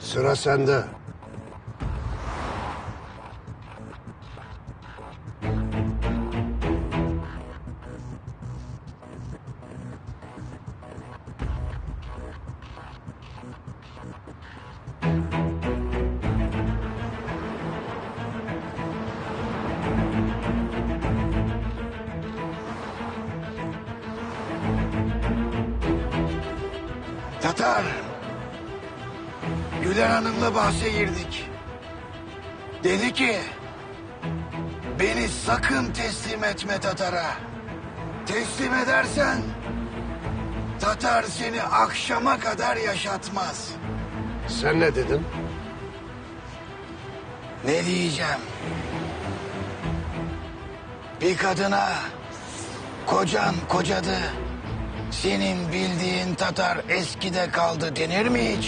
Sıra sende. Tatar. Güler Hanım'la bahse girdik. Dedi ki... Beni sakın teslim etme Tatar'a. Teslim edersen... Tatar seni akşama kadar yaşatmaz. Sen ne dedin? Ne diyeceğim? Bir kadına kocan kocadı. Senin bildiğin Tatar eskide kaldı denir mi hiç?